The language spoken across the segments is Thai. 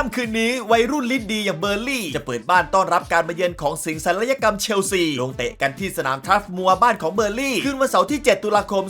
ค่ำคืนนี้วัยรุ่นลิ้นดีอย่างเบอร์ลี่ จะเปิดบ้านต้อนรับการมาเยือนของสิงห์ศัลยกรรมเชลซี ลงเตะกันที่สนามทรัฟมัวบ้านของเบอร์ลี่ คืนวันเสาร์ที่ 7 ตุลาคม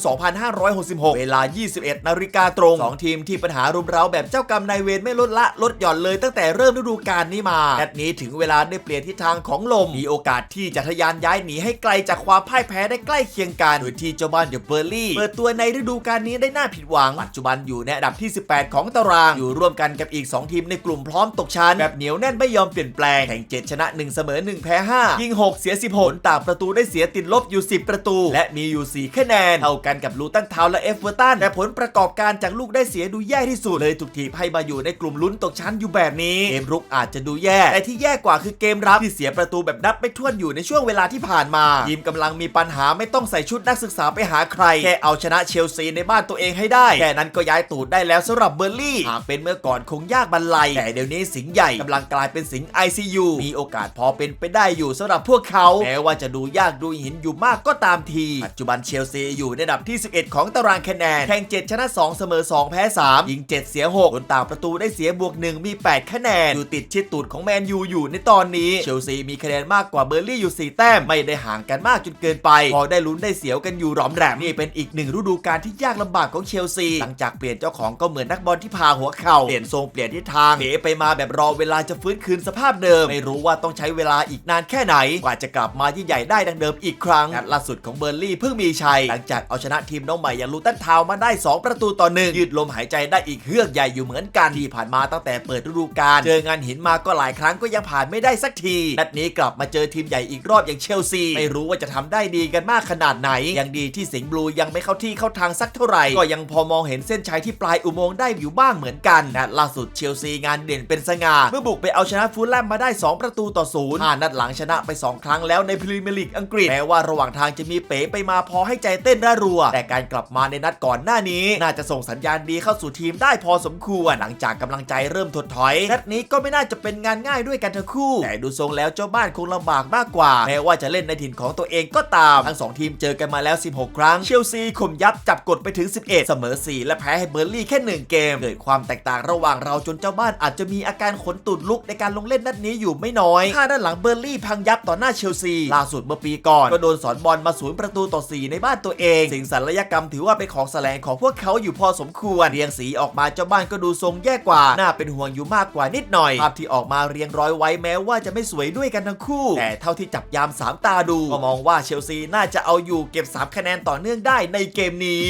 2566 เวลา 21 นาฬิกาตรง 2 ทีมที่ปัญหารุมเร้าแบบเจ้ากรรมนายเวรไม่ลดละลดหย่อนเลยตั้งแต่เริ่มฤดูกาลนี้มานัดนี้ถึงเวลาได้เปลี่ยนทิศทางของลม มีโอกาสที่จะทะยานย้ายหนีให้ไกลจากความพ่ายแพ้ได้ใกล้เคียงกัน โดยที่เจ้าบ้านเดอะเบอร์ลี่ เปิดตัวในฤดูกาลนี้ได้น่าผิดหวัง ปัจจุบันอยู่ในอันดับที่ 18 ของตาราง อยู่ร่วมกันกับอีก 2 ทีมในกลุ่มพร้อมตกชั้น แบบเหนียวแน่นไม่ยอมเปลี่ยนแปลงแข่ง7ชนะ 1 เสมอ 1 แพ้ 5 ยิง 6 เสีย 16ผลต่างประตูได้เสียติดลบอยู่ 10 ประตู และมีอยู่ 4 คะแนน เท่ากันกับลูตันทาวและเอฟเวอร์ตันแต่ผลประกอบการจากลูกได้เสียดูแย่ที่สุดเลยถูกทีบให้มาอยู่ในกลุ่มลุ้นตกชั้นอยู่แบบนี้เกมรุกอาจจะดูแย่แต่ที่แย่กว่าคือเกมรับที่เสียประตูแบบนับไม่ถ้วนอยู่ในช่วงเวลาที่ผ่านมาทีมกำลังมีปัญหาไม่ต้องใส่ชุดนักศึกษาไปหาใครแค่เอาชนะเชลซีในบ้านตัวเองให้ได้แค่นั้นก็ย้ายตูดได้แล้วสำหรับเบอร์ลี่หากเป็นเมื่อก่อนคงยากบรรลัยแต่เดี๋ยวนี้สิงห์ใหญ่กำลังกลายเป็นสิงห์ ICU มีโอกาสพอเป็นไปได้อยู่สำหรับพวกเขา แม้ว่าจะดูยากดูหินอยู่มากก็ตามที ปัจจุบันเชลซีอยู่ในอันดับที่ 11 ของตารางคะแนน แข่ง 7 ชนะ 2 เสมอ 2 แพ้ 3 ยิง 7 เสีย6ผลต่างประตูได้เสียบวก 1 มี 8 คะแนน อยู่ติดชิดตูดของแมนยูอยู่ในตอนนี้ เชลซีมีคะแนนมากกว่าเบอร์ลี่อยู่ 4 แต้ม ไม่ได้ห่างกันมากจนเกินไป พอได้ลุ้นได้เสียวกันอยู่หรอมแหลมนี่เป็นอีกหนึ่งฤดูกาลที่ยากลำบากของเชลซี หลังจากเปลี่ยนเจ้าของก็เหมือนนักบอลที่พาหัวเข่าเปลี่ยนทรงเปลี่ยนทิศทางเป๋ไปมาแบบรอเวลาจะฟื้นคืนสภาพเดิม ไม่รู้ว่าต้องใช้เวลาอีกนานแค่ไหน กว่าจะกลับมายิ่งใหญ่ได้ดังเดิมอีกครั้งนัดล่าสุดของเบอร์ลี่เพิ่งมีชัย หลังจากเอาชนะทีมน้องใหม่อย่างลูตันทาวมาได้ 2 ประตูต่อหนึ่งยืดลมหายใจได้อีกเฮือกใหญ่อยู่เหมือนกันที่ผ่านมาตั้งแต่เปิดฤดูกาลเจองานหินมาก็หลายครั้งก็ยังผ่านไม่ได้สักทีนัดนี้กลับมาเจอทีมใหญ่อีกรอบอย่างเชลซี ไม่รู้ว่าจะทำได้ดีกันมากขนาดไหน ยังดีที่สิงห์บลูยังไม่เข้าที่เข้าทางสักเท่าไหร่ก็ยังพอมองเห็นเส้นชัยที่ปลายอุโมงค์ได้อยู่บ้างเหมือนกันนัดล่าสุดเชลซีงานเด่นเป็นสง่าเมื่อบุกไปเอาชนะฟูลแลมมาได้ 2 ประตูต่อศูนย์านัดหลังชนะไป 2 ครั้งแล้วในพรีเมียร์ลีกอังกฤษแม้ว่าระหว่างทางจะมีเป๋ไปมาพอให้ใจเต้นระรัว แต่การกลับมาในนัดก่อนหน้านี้ น่าจะส่งสัญญาณดีเข้าสู่ทีมได้พอสมควร หลังจากกำลังใจเริ่มถดถอยนัดนี้ก็ไม่น่าจะเป็นงานง่ายด้วยกันทั้งคู่ แต่ดูทรงแล้วเจ้าบ้านคงลำบากมากกว่า แม้ว่าจะเล่นในถิ่นของตัวเองก็ตาม ทั้งสองทีมเจอกันมาแล้ว 16 ครั้ง เชลซีข่มยับจับกดไปถึง 11 เสมอ 4 และแพ้ให้เบอร์ลี่แค่ 1 เกมเกิดความแตกต่างระหว่างเราจนเจ้าบ้านอาจจะมีอาการขนตุดลุกในการลงเล่นนัดนี้อยู่ไม่น้อยถ้าด้านหลังเบอร์ลี่พังยับต่อหน้าเชลซีล่าสุดเมื่อปีก่อนก็โดนสอนบอลมาศูนย์ประตูต่อ 4 ในบ้านตัวเอง สิ่งศัลยกรรมถือว่าเป็นของแสลงของพวกเขาอยู่พอสมควรเรียงสีออกมาเจ้าบ้านก็ดูทรงแย่กว่า น่าเป็นห่วงอยู่มากกว่านิดหน่อยภาพที่ออกมาเรียงร้อยไว้แม้ว่าจะไม่สวยด้วยกันทั้งคู่ แต่เท่าที่จับยามสามตาดูก็มองว่าเชลซีน่าจะเอาอยู่เก็บ 3 คะแนนต่อเนื่องได้ในเกมนี้